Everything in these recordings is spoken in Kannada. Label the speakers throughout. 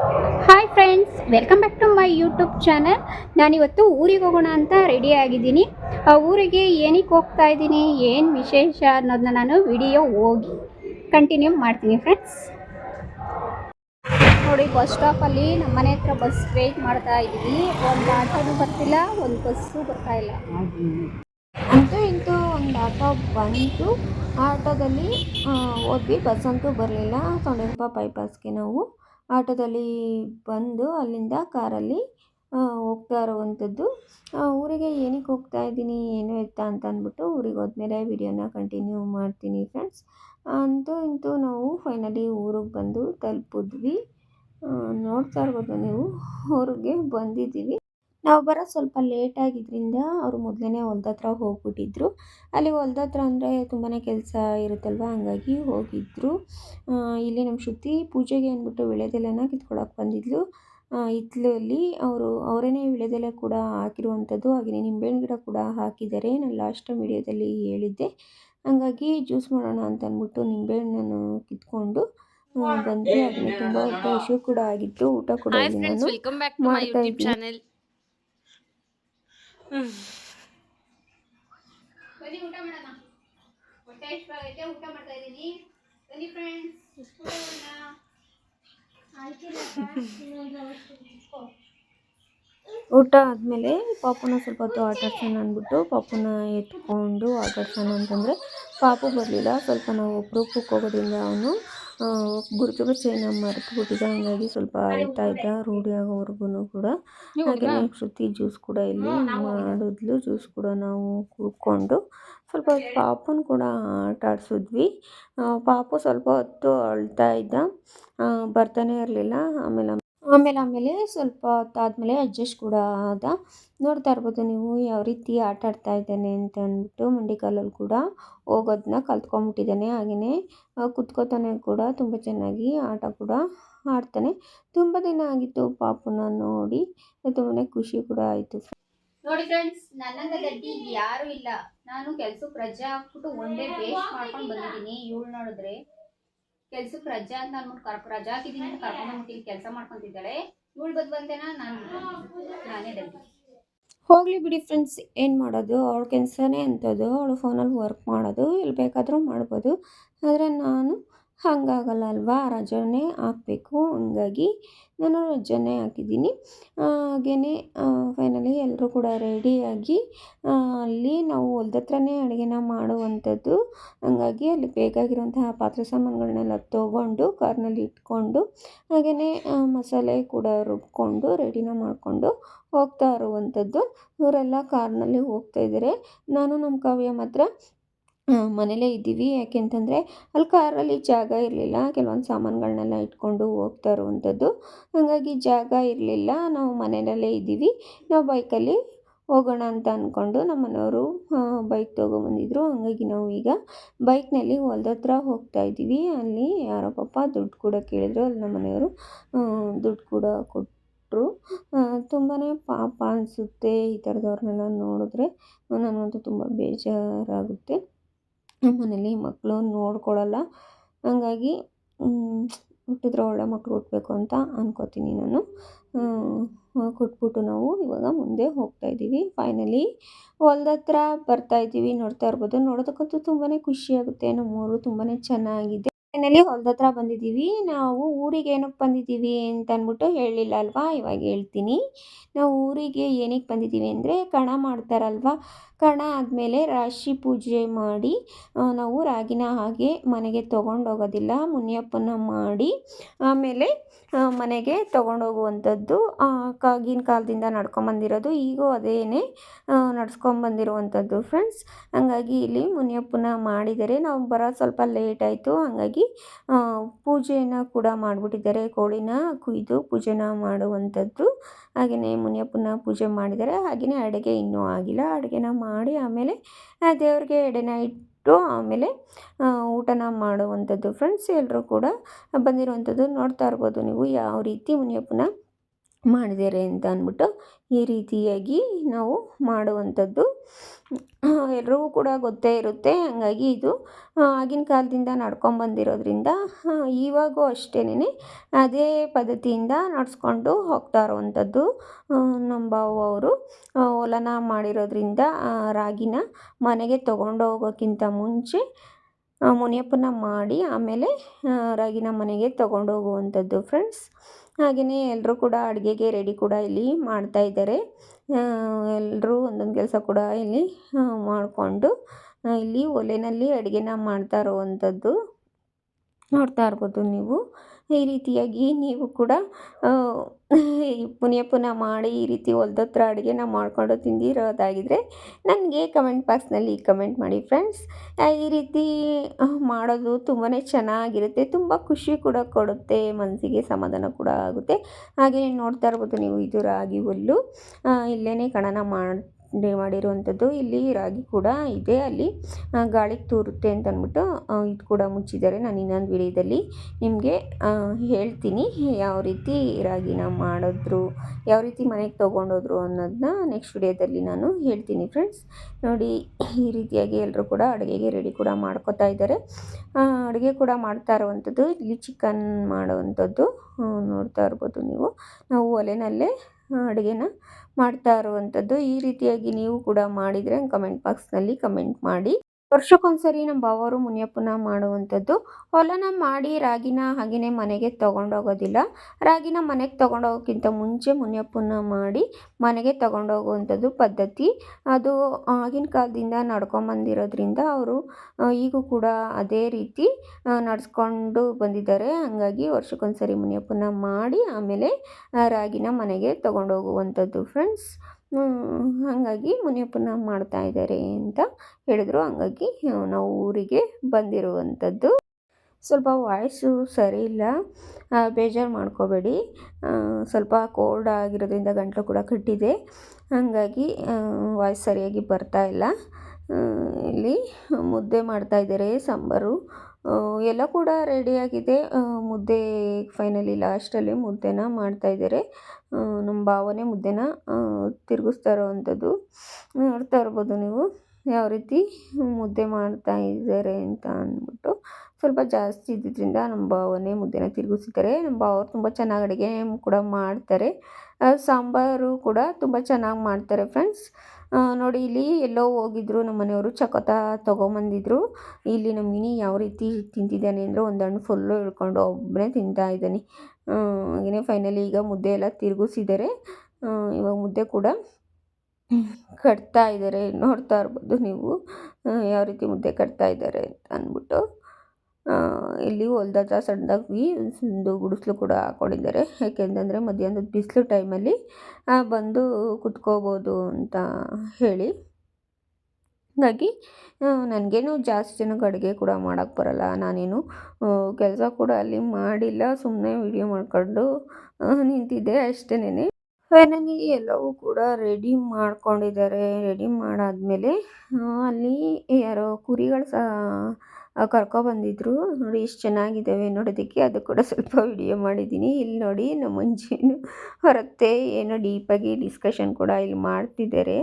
Speaker 1: Hi friends welcome back to my YouTube channel ನಾನಿವತ್ತು ಊರಿಗೆ ಹೋಗೋಣ ಅಂತ ರೆಡಿ ಆಗಿದ್ದೀನಿ. ಆ ಊರಿಗೆ ಏನಕ್ಕೆ ಹೋಗ್ತಾ ಇದ್ದೀನಿ, ಏನು ವಿಶೇಷ ಅನ್ನೋದನ್ನ ನಾನು ವಿಡಿಯೋ ಹೋಗಿ ಕಂಟಿನ್ಯೂ ಮಾಡ್ತೀನಿ ಫ್ರೆಂಡ್ಸ್ ನೋಡಿ ಬಸ್ ಸ್ಟಾಪಲ್ಲಿ ನಮ್ಮ ಮನೆ ಹತ್ರ ಬಸ್ ವೇಟ್ ಮಾಡ್ತಾ ಇದ್ದೀನಿ. ಒಂದು ಆಟೋನು ಬರ್ತಿಲ್ಲ, ಒಂದು ಬಸ್ಸು ಬರ್ತಾ ಇಲ್ಲ.
Speaker 2: ಅಂತೂ ಇಂತೂ ಒಂದು ಆಟೋ ಬಂತು. ಆಟೋದಲ್ಲಿ ಹೋದ್ವಿ. ಬಸ್ ಅಂತೂ ಬರಲಿಲ್ಲ. ಸೊಂಡೆನಪ್ಪ ಬೈಪಾಸ್ಗೆ ನಾವು. ಆಟೋದಲ್ಲಿ ಬಂದು ಅಲ್ಲಿಂದ ಕಾರಲ್ಲಿ ಹೋಗ್ತಾ ಇರುವಂಥದ್ದು ಊರಿಗೆ ಏನಕ್ಕೆ ಹೋಗ್ತಾ ಇದ್ದೀನಿ, ಏನು ಎತ್ತ ಅಂತ ಅಂದ್ಬಿಟ್ಟು ಊರಿಗೆ ಹೋದ್ಮೇಲೆ ವಿಡಿಯೋನ ಕಂಟಿನ್ಯೂ ಮಾಡ್ತೀನಿ ಫ್ರೆಂಡ್ಸ್ ಅಂತೂ ಇಂತೂ ನಾವು ಫೈನಲಿ ಊರಿಗೆ ಬಂದು ತಲುಪಿದ್ವಿ. ನೋಡ್ತಾ ಇರ್ಬೋದು ನೀವು, ಊರಿಗೆ ಬಂದಿದ್ದೀವಿ. ನಾವು ಬರೋ ಸ್ವಲ್ಪ ಲೇಟ್ ಆಗಿದ್ದರಿಂದ ಅವರು ಮೊದಲೇ ಹೊಲ್ದ ಹತ್ರ ಹೋಗ್ಬಿಟ್ಟಿದ್ರು. ಅಲ್ಲಿ ಹೊಲ್ದ ಹತ್ರ ಅಂದರೆ ತುಂಬಾ ಕೆಲಸ ಇರುತ್ತಲ್ವ? ಹಂಗಾಗಿ ಹೋಗಿದ್ರು. ಇಲ್ಲಿ ನಮ್ಮ ಶ್ರುತಿ ಪೂಜೆಗೆ ಅಂದ್ಬಿಟ್ಟು ವಿಳೆದೆಲೆನ ಕಿತ್ಕೊಳಕ್ಕೆ ಬಂದಿದ್ಲು. ಇತ್ಲಲ್ಲಿ ಹಿತ್ಲಲ್ಲಿ ಅವರು ಅವರೇನೆ ವಿಳೆದೆಲೆ ಕೂಡ ಹಾಕಿರುವಂಥದ್ದು ಹಾಗೆಯೇ ನಿಂಬೆಹಣ್ಣು ಗಿಡ ಕೂಡ ಹಾಕಿದ್ದಾರೆ. ನಾನು ಲಾಸ್ಟ್ ವಿಡಿಯೋದಲ್ಲಿ ಹೇಳಿದ್ದೆ. ಹಂಗಾಗಿ ಜ್ಯೂಸ್ ಮಾಡೋಣ ಅಂತ ಅಂದ್ಬಿಟ್ಟು ನಿಂಬೆಹಣ್ಣನ್ನು ಕಿತ್ಕೊಂಡು ಬಂದೆ ಬಂದ್ವಿ. ಹಾಗೆಯೇ ತುಂಬ ಹೊತ್ತು ಹಸಿವು ಕೂಡ ಆಗಿತ್ತು. ಊಟ ಕೂಡ ನಾನು ಮಾಡ್ತಾ ಇದ್ದೀನಿ.
Speaker 1: ಬನ್ನಿ, ಊಟ ಮಾಡೋಣ. ಹೊಟ್ಟೆ ಇಷ್ಟವಾಗೈತೆ, ಊಟ ಮಾಡ್ತಾ ಇದ್ದೀನಿ. ಬನ್ನಿ ಫ್ರೆಂಡ್ಸ್
Speaker 2: ಊಟ ಆದಮೇಲೆ ಪಾಪುನ ಸ್ವಲ್ಪ ಹೊತ್ತು ಆಟಾಡ್ಸೋಣ ಅಂದ್ಬಿಟ್ಟು ಪಾಪುನ ಎತ್ಕೊಂಡು ಆಟಾಡ್ಸೋಣ ಅಂತಂದರೆ ಪಾಪು ಬರಲಿಲ್ಲ, ಸ್ವಲ್ಪ ನಾವು ಒಬ್ಬರು ಹೋಗೋದ್ರಿಂದ ಅವನು. ಗುರುತು ಚೈನ ಮರೆತು ಬಿಟ್ಟಿದೆ ಹಂಗಾಗಿ ಸ್ವಲ್ಪ ಅಳ್ತಾ ಇದ್ದ ರೂಢಿ ಆಗೋವರೆಗೂ ಕೂಡ. ಹಾಗೆ ಶ್ರುತಿ ಜ್ಯೂಸ್ ಕೂಡ ಇಲ್ಲಿ ಮಾಡಿದ್ಲು. ಜ್ಯೂಸ್ ಕೂಡ ನಾವು ಕುಡ್ಕೊಂಡು ಸ್ವಲ್ಪ ಪಾಪುನ ಕೂಡ ಆಟ ಆಡಿಸಿದ್ವಿ. ಪಾಪು ಸ್ವಲ್ಪ ಹೊತ್ತು ಅಳ್ತಾ ಇದ್ದ. ಬರ್ತಾನೆ ಇರಲಿಲ್ಲ. ಆಮೇಲೆ ಆಮೇಲೆ ಆಮೇಲೆ ಸ್ವಲ್ಪ ಹೊತ್ತಾದಮೇಲೆ ಅಡ್ಜಸ್ಟ್ ಕೂಡ ಆದ. ನೋಡ್ತಾ ಇರ್ಬೋದು ನೀವು ಯಾವ ರೀತಿ ಆಟ ಆಡ್ತಾ ಇದ್ದಾನೆ ಅಂತ ಅಂದ್ಬಿಟ್ಟು ಮಂಡಿಕಾಲಲ್ಲಿ ಕೂಡ ಹೋಗೋದನ್ನ ಕಲ್ತ್ಕೊಂಡ್ಬಿಟ್ಟಿದ್ದಾನೆ. ಹಾಗೆಯೇ ಕುತ್ಕೋತಾನೆ ಕೂಡ ತುಂಬ ಚೆನ್ನಾಗಿ ಆಟ ಕೂಡ ಆಡ್ತಾನೆ. ತುಂಬ ದಿನ ಆಗಿತ್ತು ಪಾಪುನ ನೋಡಿ. ತುಂಬಾ ಖುಷಿ ಕೂಡ ಆಯಿತು.
Speaker 1: ನೋಡಿ ಫ್ರೆಂಡ್ಸ್ ನನ್ನಂತ ಗಡ್ಡಿ ಯಾರು ಇಲ್ಲ. ನಾನು ಕೆಲಸಕ್ಕೆ ರಜೆ ಹಾಕ್ಬಿಟ್ಟು ಒಂದೇ ವೇಸ್ಟ್ ಮಾಡ್ಕೊಂಡು ಬಂದಿದ್ದೀನಿ. ಇವಳು ನೋಡಿದ್ರೆ ಕೆಲ್ಸಕ್ಕೆ ರಜಾ ಅಂತ ಅನ್ಬಿಟ್ಟು ರಜಾ ಹಾಕಿದೀನಿ ಅಂತ ಕರ್ಕೊಂಡು ಬಂದ್ಬಿಟ್ಟು ಇಲ್ಲಿ ಕೆಲಸ ಮಾಡ್ಕೊಂತಿದ್ದಾಳೆ. ಇವಳು ಬದ್ ಬಂದೇನ ನಾನು ನಾನೇ ಡಬ್ಬಿ
Speaker 2: ಹೋಗಲಿ ಬಿಡಿ ಫ್ರೆಂಡ್ಸ್ ಏನು ಮಾಡೋದು? ಅವಳ ಕೆಲಸನೇ ಅಂಥದ್ದು. ಅವಳು ಫೋನಲ್ಲಿ ವರ್ಕ್ ಮಾಡೋದು. ಎಲ್ಲಿ ಬೇಕಾದರೂ ಮಾಡ್ಬೋದು. ಆದರೆ ನಾನು ಹಾಗಾಗಲ್ಲ ಅಲ್ವಾ? ರಜಾನೇ ಹಾಕಬೇಕು. ಹಂಗಾಗಿ ನಾನು ರಜಾನೇ ಹಾಕಿದ್ದೀನಿ. ಹಾಗೆಯೇ ಫೈನಲಿ ಎಲ್ಲರೂ ಕೂಡ ರೆಡಿಯಾಗಿ ಅಲ್ಲಿ ನಾವು ಹೊಲ್ದ ಹತ್ರನೇ ಅಡುಗೆನ ಮಾಡುವಂಥದ್ದು. ಹಂಗಾಗಿ ಅಲ್ಲಿ ಬೇಕಾಗಿರುವಂತಹ ಪಾತ್ರೆ ಸಾಮಾನುಗಳನ್ನೆಲ್ಲ ತೊಗೊಂಡು, ಕಾರ್ನಲ್ಲಿ ಇಟ್ಕೊಂಡು ಹಾಗೆಯೇ ಮಸಾಲೆ ಕೂಡ ರುಬ್ಕೊಂಡು ರೆಡಿನ ಮಾಡಿಕೊಂಡು ಹೋಗ್ತಾ ಇರುವಂಥದ್ದು. ಇವರೆಲ್ಲ ಕಾರ್ನಲ್ಲಿ ಹೋಗ್ತಾ ಇದ್ದಾರೆ. ನಾನು ನಮ್ಮ ಕಾವ್ಯ ಮಾತ್ರ ಮನೇಲೇ ಇದ್ದೀವಿ. ಯಾಕೆಂತಂದರೆ ಅಲ್ಲಿ ಕಾರಲ್ಲಿ ಜಾಗ ಇರಲಿಲ್ಲ. ಕೆಲವೊಂದು ಸಾಮಾನುಗಳನ್ನೆಲ್ಲ ಇಟ್ಕೊಂಡು ಹೋಗ್ತಾ ಇರುವಂಥದ್ದು. ಹಾಗಾಗಿ ಜಾಗ ಇರಲಿಲ್ಲ. ನಾವು ಮನೆಯಲ್ಲೇ ಇದ್ದೀವಿ. ನಾವು ಬೈಕಲ್ಲಿ ಹೋಗೋಣ ಅಂತ ಅಂದ್ಕೊಂಡು ನಮ್ಮ ಮನೆಯವರು ಬೈಕ್ ತೊಗೊಂಬಂದಿದ್ರು. ಹಂಗಾಗಿ ನಾವು ಈಗ ಬೈಕ್ನಲ್ಲಿ ಹೊಲ್ದ ಹತ್ರ ಹೋಗ್ತಾ ಇದ್ದೀವಿ. ಅಲ್ಲಿ ಯಾರೋ ಪಾಪ ದುಡ್ಡು ಕೂಡ ಕೇಳಿದ್ರು. ಅಲ್ಲಿ ನಮ್ಮ ಮನೆಯವರು ದುಡ್ಡು ಕೂಡ ಕೊಟ್ಟರು ತುಂಬಾ ಪಾಪ ಅನಿಸುತ್ತೆ ಈ ಥರದವ್ರನ್ನೆಲ್ಲ ನೋಡಿದ್ರೆ. ನನಗಂತೂ ತುಂಬ ಬೇಜಾರಾಗುತ್ತೆ. ನಮ್ಮ ಮನೇಲಿ ಮಕ್ಕಳು ನೋಡ್ಕೊಳ್ಳಲ್ಲ ಹಂಗಾಗಿ ಹುಟ್ಟಿದ್ರೆ ಒಳ್ಳೆ ಮಕ್ಕಳು ಹುಟ್ಟಬೇಕು ಅಂತ ಅಂದ್ಕೋತೀನಿ ನಾನು. ಕೊಟ್ಬಿಟ್ಟು ನಾವು ಇವಾಗ ಮುಂದೆ ಹೋಗ್ತಾ ಇದ್ದೀವಿ. ಫೈನಲಿ ಹೊಲ್ದ ಹತ್ರ ಬರ್ತಾ ಇದ್ದೀವಿ, ನೋಡ್ತಾ ಇರ್ಬೋದು. ನೋಡೋದಕ್ಕಂತೂ ತುಂಬಾ ಖುಷಿಯಾಗುತ್ತೆ ನಮ್ಮೂರು ತುಂಬಾ ಚೆನ್ನಾಗಿದೆ. ಫೈನಲಿ ಹೊಲ್ದ ಹತ್ರ ಬಂದಿದ್ದೀವಿ. ನಾವು ಊರಿಗೆ ಏನಕ್ಕೆ ಬಂದಿದ್ದೀವಿ ಅಂತ ಅಂದ್ಬಿಟ್ಟು ಹೇಳಲಿಲ್ಲ ಅಲ್ವಾ? ಇವಾಗ ಹೇಳ್ತೀನಿ. ನಾವು ಊರಿಗೆ ಏನಕ್ಕೆ ಬಂದಿದ್ದೀವಿ ಅಂದರೆ ಕಣ ಮಾಡ್ತಾರಲ್ವ? ಕಣ ಆದಮೇಲೆ ರಾಶಿ ಪೂಜೆ ಮಾಡಿ ನಾವು ರಾಗಿನ ಹಾಗೆ ಮನೆಗೆ ತೊಗೊಂಡೋಗೋದಿಲ್ಲ. ಮುನಿಯಪ್ಪನ ಮಾಡಿ ಆಮೇಲೆ ಮನೆಗೆ ತೊಗೊಂಡೋಗುವಂಥದ್ದು ಕಾಗಿನ ಕಾಲದಿಂದ ನಡ್ಕೊಂಬಂದಿರೋದು ಈಗೂ ಅದೇನೇ ನಡ್ಸ್ಕೊಂಬಂದಿರುವಂಥದ್ದು ಫ್ರೆಂಡ್ಸ್ ಹಂಗಾಗಿ ಇಲ್ಲಿ ಮುನಿಯಪ್ಪನ ಮಾಡಿದರೆ ನಾವು ಬರೋದು ಸ್ವಲ್ಪ ಲೇಟ್ ಆಯಿತು. ಹಾಗಾಗಿ ಆ, ಪೂಜೆಯನ್ನು ಕೂಡ ಮಾಡಿಬಿಟ್ಟಿದ್ದಾರೆ. ಕೋಳಿನ ಕುಯ್ದು ಪೂಜೆನ ಮಾಡುವಂಥದ್ದು. ಹಾಗೆಯೇ ಮುನಿಯಪ್ಪನ ಪೂಜೆ ಮಾಡಿದ್ದಾರೆ. ಹಾಗೆಯೇ ಅಡುಗೆ ಇನ್ನೂ ಆಗಿಲ್ಲ. ಅಡುಗೆನ ಮಾಡಿ ಆಮೇಲೆ ದೇವರಿಗೆ ಎಡೆನ ಇಟ್ಟು ಆಮೇಲೆ ಊಟನ ಮಾಡುವಂಥದ್ದು. ಫ್ರೆಂಡ್ಸ್ ಎಲ್ಲರೂ ಕೂಡ ಬಂದಿರುವಂಥದ್ದು ನೋಡ್ತಾ ಇರ್ಬೋದು ನೀವು. ಯಾವ ರೀತಿ ಮುನಿಯಪ್ಪನ ಮಾಡಿದ್ದಾರೆ ಅಂತ ಅಂದ್ಬಿಟ್ಟು ಈ ರೀತಿಯಾಗಿ ನಾವು ಮಾಡುವಂಥದ್ದು. ಎಲ್ರಿಗೂ ಕೂಡ ಗೊತ್ತೇ ಇರುತ್ತೆ. ಹಾಗಾಗಿ ಇದು ಆಗಿನ ಕಾಲದಿಂದ ನಡ್ಕೊಂಬಂದಿರೋದ್ರಿಂದ ಇವಾಗೂ ಅಷ್ಟೇನೆ ಅದೇ ಪದ್ಧತಿಯಿಂದ ನಡೆಸ್ಕೊಂಡು ಹೋಗ್ತಾ ಇರುವಂಥದ್ದು ನಮ್ಮ ಬಾವು ಅವರು. ಹೊಲನ ಮಾಡಿರೋದ್ರಿಂದ ರಾಗಿನ ಮನೆಗೆ ತೊಗೊಂಡು ಹೋಗೋಕ್ಕಿಂತ ಮುಂಚೆ ಮುನಿಯಪ್ಪನ ಮಾಡಿ ಆಮೇಲೆ ರಾಗಿನ ಮನೆಗೆ ತಗೊಂಡು ಹೋಗುವಂಥದ್ದು ಫ್ರೆಂಡ್ಸ್ ಹಾಗೆಯೇ ಎಲ್ಲರೂ ಕೂಡ ಅಡುಗೆಗೆ ರೆಡಿ ಕೂಡ ಇಲ್ಲಿ ಮಾಡ್ತಾ ಇದ್ದಾರೆ. ಎಲ್ಲರೂ ಒಂದೊಂದು ಕೆಲಸ ಕೂಡ ಇಲ್ಲಿ ಮಾಡಿಕೊಂಡು ಇಲ್ಲಿ ಒಲೆಯಲ್ಲಿ ಅಡುಗೆನ ಮಾಡ್ತಾ ಇರುವಂಥದ್ದು. ನೋಡ್ತಾ ಇರ್ಬೋದು ನೀವು. ಈ ರೀತಿಯಾಗಿ ನೀವು ಕೂಡ ಪುನಃ ಪುನಃ ಮಾಡಿ ಈ ರೀತಿ ಹೊಲ್ದತ್ರ ಅಡುಗೆನ ಮಾಡಿಕೊಂಡು ತಿಂದಿರೋದಾಗಿದ್ದರೆ ನನಗೆ ಕಮೆಂಟ್ ಬಾಕ್ಸ್ನಲ್ಲಿ ಕಮೆಂಟ್ ಮಾಡಿ ಫ್ರೆಂಡ್ಸ್. ಈ ರೀತಿ ಮಾಡೋದು ತುಂಬಾ ಚೆನ್ನಾಗಿರುತ್ತೆ, ತುಂಬ ಖುಷಿ ಕೂಡ ಕೊಡುತ್ತೆ, ಮನಸ್ಸಿಗೆ ಸಮಾಧಾನ ಕೂಡ ಆಗುತ್ತೆ. ಹಾಗೆ ನೋಡ್ತಾ ಇರ್ಬೋದು ನೀವು, ಇದು ರಾಗಿ ಹುಲ್ಲು. ಇಲ್ಲೇ ಕಣನ ಮಾಡಿ ಮಾಡಿರುವಂಥದ್ದು ಇಲ್ಲಿ ರಾಗಿ ಕೂಡ ಇದೆ. ಅಲ್ಲಿ ಗಾಳಿಗೆ ತೂರುತ್ತೆ ಅಂತ ಅಂದ್ಬಿಟ್ಟು ಇದು ಕೂಡ ಮುಚ್ಚಿದ್ದಾರೆ. ನಾನು ಇನ್ನೊಂದು ವಿಡಿಯೋದಲ್ಲಿ ನಿಮಗೆ ಹೇಳ್ತೀನಿ ಯಾವ ರೀತಿ ರಾಗಿನ ಮಾಡಿದ್ರು, ಯಾವ ರೀತಿ ಮನೆಗೆ ತೊಗೊಂಡೋದ್ರು ಅನ್ನೋದನ್ನ ನೆಕ್ಸ್ಟ್ ವಿಡಿಯೋದಲ್ಲಿ ನಾನು ಹೇಳ್ತೀನಿ ಫ್ರೆಂಡ್ಸ್ ನೋಡಿ, ಈ ರೀತಿಯಾಗಿ ಎಲ್ಲರೂ ಕೂಡ ಅಡುಗೆಗೆ ರೆಡಿ ಕೂಡ ಮಾಡ್ಕೋತಾ ಇದ್ದಾರೆ. ಅಡುಗೆ ಕೂಡ ಮಾಡ್ತಾ ಇರುವಂಥದ್ದು ಇಲ್ಲಿ ಚಿಕನ್ ಮಾಡುವಂಥದ್ದು ನೋಡ್ತಾ ಇರ್ಬೋದು ನೀವು. ನಾವು ಒಲೆನಲ್ಲೇ ಅಡುಗೆನ ಮಾಡ್ತಾ ಇರುವಂಥದ್ದು. ಈ ರೀತಿಯಾಗಿ ನೀವು ಕೂಡ ಮಾಡಿದರೆ ಕಮೆಂಟ್ ಬಾಕ್ಸ್ನಲ್ಲಿ ಕಮೆಂಟ್ ಮಾಡಿ. ವರ್ಷಕ್ಕೊಂದ್ಸರಿ ನಮ್ಮ ಬಾವರು ಮುನಿಯಪ್ಪನ ಮಾಡುವಂಥದ್ದು. ಹೊಲನ ಮಾಡಿ ರಾಗಿನ ಹಾಗೆಯೇ ಮನೆಗೆ ತೊಗೊಂಡೋಗೋದಿಲ್ಲ. ರಾಗಿನ ಮನೆಗೆ ತೊಗೊಂಡೋಗೋಕ್ಕಿಂತ ಮುಂಚೆ ಮುನಿಯಪ್ಪನ ಮಾಡಿ ಮನೆಗೆ ತೊಗೊಂಡೋಗುವಂಥದ್ದು ಪದ್ಧತಿ. ಅದು ಆಗಿನ ಕಾಲದಿಂದ ನಡ್ಕೊಂಬಂದಿರೋದ್ರಿಂದ ಅವರು ಈಗೂ ಕೂಡ ಅದೇ ರೀತಿ ನಡೆಸ್ಕೊಂಡು ಬಂದಿದ್ದಾರೆ. ಹಾಗಾಗಿ ವರ್ಷಕ್ಕೊಂದ್ಸರಿ ಮುನಿಯಪ್ಪನ ಮಾಡಿ ಆಮೇಲೆ ರಾಗಿನ ಮನೆಗೆ ತೊಗೊಂಡೋಗುವಂಥದ್ದು. ಫ್ರೆಂಡ್ಸ್ ಹಾಗಾಗಿ ಮುನಿಯಪ್ಪನ ಮಾಡ್ತಾ ಇದ್ದಾರೆ ಅಂತ ಹೇಳಿದರು. ಹಾಗಾಗಿ ನಾವು ಊರಿಗೆ ಬಂದಿರುವಂಥದ್ದು. ಸ್ವಲ್ಪ ವಾಯ್ಸು ಸರಿ ಇಲ್ಲ. ಬೇಜಾರು ಮಾಡ್ಕೋಬೇಡಿ. ಸ್ವಲ್ಪ ಕೋಲ್ಡ್ ಆಗಿರೋದ್ರಿಂದ ಗಂಟಲು ಕೂಡ ಕಟ್ಟಿದೆ. ಹಾಗಾಗಿ ವಾಯ್ಸ್ ಸರಿಯಾಗಿ ಬರ್ತಾ ಇಲ್ಲ. ಇಲ್ಲಿ ಮುದ್ದೆ ಮಾಡ್ತಾಯಿದ್ದಾರೆ ಸಾಂಬಾರು. ಎಲ್ಲ ಕೂಡ ರೆಡಿಯಾಗಿದೆ ಮುದ್ದೆ ಫೈನಲಿ ಲಾಸ್ಟಲ್ಲಿ ಮುದ್ದೆನ ಮಾಡ್ತಾಯಿದ್ದಾರೆ ನಮ್ಮ ಭಾವನೆ ಮುದ್ದೆನ ತಿರುಗಿಸ್ತಾ ಇರೋವಂಥದ್ದು. ನೋಡ್ತಾ ಇರ್ಬೋದು ನೀವು ಯಾವ ರೀತಿ ಮುದ್ದೆ ಮಾಡ್ತಾ ಇದ್ದಾರೆ ಅಂತ ಅಂದ್ಬಿಟ್ಟು. ಸ್ವಲ್ಪ ಜಾಸ್ತಿ ಇದ್ದಿದ್ದರಿಂದ ನಮ್ಮ ಭಾವನೆ ಮುದ್ದೆನ ತಿರುಗಿಸ್ತಾರೆ. ನಮ್ಮ ಭಾವರು ತುಂಬ ಚೆನ್ನಾಗಿ ಅಡುಗೆ ಕೂಡ ಮಾಡ್ತಾರೆ. ಸಾಂಬಾರು ಕೂಡ ತುಂಬ ಚೆನ್ನಾಗಿ ಮಾಡ್ತಾರೆ ಫ್ರೆಂಡ್ಸ್ ನೋಡಿ, ಇಲ್ಲಿ ಎಲ್ಲೋ ಹೋಗಿದ್ರು ನಮ್ಮ ಮನೆಯವರು ಚಕೋತ ತೊಗೊಂಬಂದಿದ್ರು. ಇಲ್ಲಿ ನಮ್ಮ ಮಿನಿ ಯಾವ ರೀತಿ ತಿಂತಿದ್ದಾನೆ ಅಂದರೆ ಒಂದು ಹಣ್ಣು ಫುಲ್ಲು ಹಿಡ್ಕೊಂಡು ಒಬ್ಬನೇ ತಿಂತಾ ಇದ್ದಾನೆ. ಹಾಗೆಯೇ ಫೈನಲಿ ಈಗ ಮುದ್ದೆ ಎಲ್ಲ ತಿರುಗಿಸಿದ್ದಾರೆ. ಇವಾಗ ಮುದ್ದೆ ಕೂಡ ಕಟ್ತಾ ಇದ್ದಾರೆ. ನೋಡ್ತಾ ಇರ್ಬೋದು ನೀವು ಯಾವ ರೀತಿ ಮುದ್ದೆ ಕಟ್ತಾ ಇದ್ದಾರೆ ಅಂತ ಅಂದ್ಬಿಟ್ಟು. ಇಲ್ಲಿ ಹೊಲ್ದ ಹತ್ರ ಸಣ್ಣದಾಗಿ ಒಂದು ಗುಡಿಸ್ಲು ಕೂಡ ಹಾಕ್ಕೊಂಡಿದ್ದಾರೆ ಯಾಕೆಂತಂದರೆ ಮಧ್ಯಾಹ್ನದ ಬಿಸಿಲು ಟೈಮಲ್ಲಿ ಬಂದು ಕುತ್ಕೋಬೋದು ಅಂತ ಹೇಳಿ. ಹಾಗಾಗಿ ನನಗೇನು ಜಾಸ್ತಿ ಜನಕ್ಕೆ ಅಡುಗೆ ಕೂಡ ಮಾಡೋಕ್ಕೆ ಬರಲ್ಲ. ನಾನೇನು ಕೆಲಸ ಕೂಡ ಅಲ್ಲಿ ಮಾಡಿಲ್ಲ. ಸುಮ್ಮನೆ ವಿಡಿಯೋ ಮಾಡ್ಕೊಂಡು ನಿಂತಿದ್ದೆ ಅಷ್ಟೇನೆ ಫೈನಲಿ ಎಲ್ಲವೂ ಕೂಡ ರೆಡಿ ಮಾಡ್ಕೊಂಡಿದ್ದಾರೆ. ರೆಡಿ ಮಾಡಾದಮೇಲೆ ಅಲ್ಲಿ ಯಾರೋ ಕುರಿಗಳು ಸಹ ಕರ್ಕೊಬಂದಿದ್ರು. ನೋಡಿ ಎಷ್ಟು ಚೆನ್ನಾಗಿದ್ದಾವೆ ನೋಡೋದಕ್ಕೆ. ಅದು ಕೂಡ ಸ್ವಲ್ಪ ವಿಡಿಯೋ ಮಾಡಿದ್ದೀನಿ. ಇಲ್ಲಿ ನೋಡಿ ನಮ್ಮ ಮುಂಚೆನು ಹೊರತ್ತೆ. ಏನೋ ಡೀಪಾಗಿ ಡಿಸ್ಕಷನ್ ಕೂಡ ಇಲ್ಲಿ ಮಾಡ್ತಿದ್ದಾರೆ.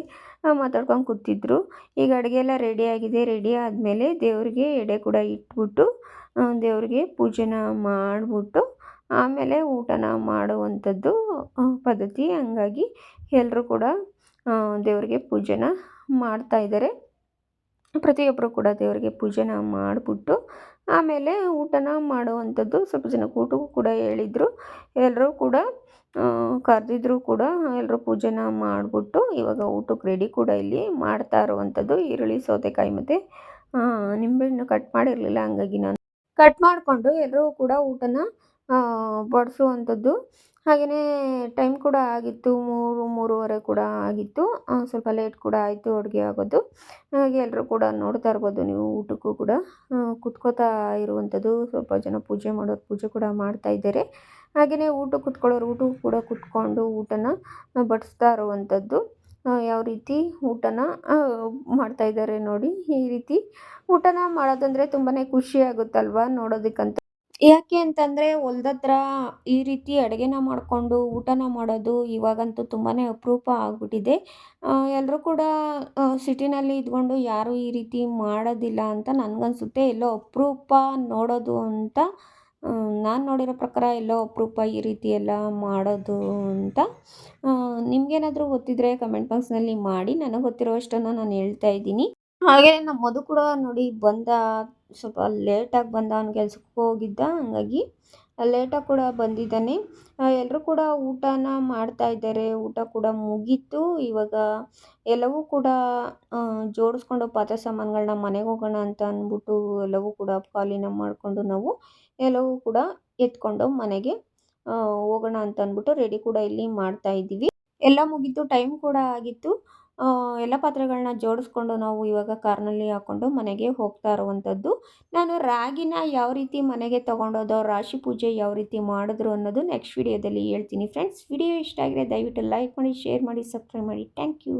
Speaker 2: ಮಾತಾಡ್ಕೊಂಡು ಕೂತಿದ್ರು. ಈಗ ಅಡುಗೆ ಎಲ್ಲ ರೆಡಿ ಆಗಿದೆ. ರೆಡಿ ಆದಮೇಲೆ ದೇವ್ರಿಗೆ ಎಡೆ ಕೂಡ ಇಟ್ಬಿಟ್ಟು ದೇವ್ರಿಗೆ ಪೂಜೆನ ಮಾಡಿಬಿಟ್ಟು, ಆಮೇಲೆ ಊಟನ ಮಾಡುವಂಥದ್ದು ಪದ್ಧತಿ. ಹಂಗಾಗಿ ಎಲ್ಲರೂ ಕೂಡ ದೇವರಿಗೆ ಪೂಜೆನ ಮಾಡ್ತಾ ಇದ್ದಾರೆ. ಪ್ರತಿಯೊಬ್ಬರು ಕೂಡ ದೇವರಿಗೆ ಪೂಜೆನ ಮಾಡಿಬಿಟ್ಟು ಆಮೇಲೆ ಊಟನ ಮಾಡುವಂಥದ್ದು ಸ್ವಲ್ಪ ಜನಕ್ಕೆ ಊಟಕ್ಕೂ ಕೂಡ ಹೇಳಿದರು. ಎಲ್ಲರೂ ಕೂಡ ಕರೆದಿದ್ರು ಕೂಡ ಎಲ್ಲರೂ ಪೂಜೆನ ಮಾಡಿಬಿಟ್ಟು ಇವಾಗ ಊಟಕ್ಕೆ ರೆಡಿ ಕೂಡ ಇಲ್ಲಿ ಮಾಡ್ತಾ ಇರುವಂಥದ್ದು ಈರುಳ್ಳಿ, ಸೌತೆಕಾಯಿ ಮತ್ತು ನಿಂಬೆಹಣ್ಣು ಕಟ್ ಮಾಡಿರಲಿಲ್ಲ ಹಂಗಾಗಿ ನಾನು. ಕಟ್ ಮಾಡಿಕೊಂಡು ಎಲ್ಲರೂ ಕೂಡ ಊಟನ ಬಡಿಸುವಂಥದ್ದು ಹಾಗೆಯೇ ಟೈಮ್ ಕೂಡ ಆಗಿತ್ತು, ಮೂರು, ಮೂರುವರೆ ಕೂಡ ಆಗಿತ್ತು. ಸ್ವಲ್ಪ ಲೇಟ್ ಕೂಡ ಆಯಿತು ಅಡುಗೆ ಆಗೋದು. ಹಾಗೆ ಎಲ್ಲರೂ ಕೂಡ ನೋಡ್ತಾ ಇರ್ಬೋದು ನೀವು ಊಟಕ್ಕೂ ಕೂಡ. ಕುತ್ಕೋತಾ ಇರುವಂಥದ್ದು ಸ್ವಲ್ಪ ಜನ ಪೂಜೆ ಮಾಡೋರು ಪೂಜೆ ಕೂಡ ಮಾಡ್ತಾ ಇದ್ದಾರೆ. ಹಾಗೆಯೇ ಊಟಕ್ಕೆ ಕುತ್ಕೊಳ್ಳೋರು ಊಟ ಕೂಡ ಕುತ್ಕೊಂಡು ಊಟನ ಬಡಿಸ್ತಾ ಇರುವಂಥದ್ದು. ಯಾವ ರೀತಿ ಊಟನ ಮಾಡ್ತಾ ಇದ್ದಾರೆ ನೋಡಿ ಈ ರೀತಿ. ಊಟನ ಮಾಡೋದಂದರೆ ತುಂಬಾ ಖುಷಿ ಆಗುತ್ತಲ್ವ ನೋಡೋದಕ್ಕಂತೂ. ಯಾಕೆ ಅಂತಂದರೆ ಹೊಲ್ದತ್ರ ಈ ರೀತಿ ಅಡುಗೆನ ಮಾಡಿಕೊಂಡು ಊಟನ ಮಾಡೋದು ಇವಾಗಂತೂ ತುಂಬಾ ಅಪರೂಪ ಆಗಿಬಿಟ್ಟಿದೆ. ಎಲ್ಲರೂ ಕೂಡ ಸಿಟಿನಲ್ಲಿ ಇದ್ಕೊಂಡು ಯಾರೂ ಈ ರೀತಿ ಮಾಡೋದಿಲ್ಲ ಅಂತ ನನಗನ್ಸುತ್ತೆ. ಎಲ್ಲೋ ಅಪರೂಪ ನೋಡೋದು ಅಂತ ನಾನು ನೋಡಿರೋ ಪ್ರಕಾರ ಎಲ್ಲೋ ಅಪರೂಪ ಈ ರೀತಿ ಎಲ್ಲ ಮಾಡೋದು ಅಂತ ನಿಮಗೇನಾದರೂ ಗೊತ್ತಿದ್ದರೆ ಕಮೆಂಟ್ ಬಾಕ್ಸ್ನಲ್ಲಿ ಮಾಡಿ. ನನಗೆ ಗೊತ್ತಿರೋಷ್ಟನ್ನು ನಾನು ಹೇಳ್ತಾ ಇದ್ದೀನಿ. ಹಾಗೆ ನಮ್ಮ ಮಧು ಕೂಡ ನೋಡಿ ಬಂದ, ಸ್ವಲ್ಪ ಲೇಟಾಗಿ ಬಂದ ಅವ್ನು ಕೆಲ್ಸಕ್ಕೆ ಹೋಗಿದ್ದ, ಹಂಗಾಗಿ ಲೇಟಾಗಿ ಕೂಡ ಬಂದಿದ್ದಾನೆ. ಎಲ್ಲರೂ ಕೂಡ ಊಟನ ಮಾಡ್ತಾ ಇದ್ದಾರೆ. ಊಟ ಕೂಡ ಮುಗೀತು. ಇವಾಗ ಎಲ್ಲವೂ ಕೂಡ ಜೋಡಿಸ್ಕೊಂಡು ಪಾತ್ರೆ ಸಾಮಾನುಗಳನ್ನ ಮನೆಗೆ ಹೋಗೋಣ ಅಂತ ಅಂದ್ಬಿಟ್ಟು ಎಲ್ಲವೂ ಕೂಡ ಖಾಲಿನ ಮಾಡಿಕೊಂಡು ನಾವು ಎಲ್ಲವೂ ಕೂಡ ಎತ್ಕೊಂಡು ಮನೆಗೆ ಹೋಗೋಣ ಅಂತ ಅಂದ್ಬಿಟ್ಟು ರೆಡಿ ಕೂಡ ಇಲ್ಲಿ ಮಾಡ್ತಾ ಇದ್ದೀವಿ. ಎಲ್ಲ ಮುಗೀತು ಟೈಮ್ ಕೂಡ ಆಗಿತ್ತು. ಎಲ್ಲ ಪಾತ್ರೆಗಳನ್ನ ಜೋಡಿಸ್ಕೊಂಡು ನಾವು ಇವಾಗ ಕಾರ್ನಲ್ಲಿ ಹಾಕ್ಕೊಂಡು ಮನೆಗೆ ಹೋಗ್ತಾ ಇರುವಂಥದ್ದು. ನಾನು ರಾಗಿನ ಯಾವ ರೀತಿ ಮನೆಗೆ ತೊಗೊಂಡೋದು, ರಾಶಿ ಪೂಜೆ ಯಾವ ರೀತಿ ಮಾಡಿದ್ರು ಅನ್ನೋದು ನೆಕ್ಸ್ಟ್ ವಿಡಿಯೋದಲ್ಲಿ ಹೇಳ್ತೀನಿ. ಫ್ರೆಂಡ್ಸ್ ವಿಡಿಯೋ ಇಷ್ಟ ಆಗಿದೆ ದಯವಿಟ್ಟು ಲೈಕ್ ಮಾಡಿ ಶೇರ್ ಮಾಡಿ ಸಬ್ಸ್ಕ್ರೈಬ್ ಮಾಡಿ. Thank you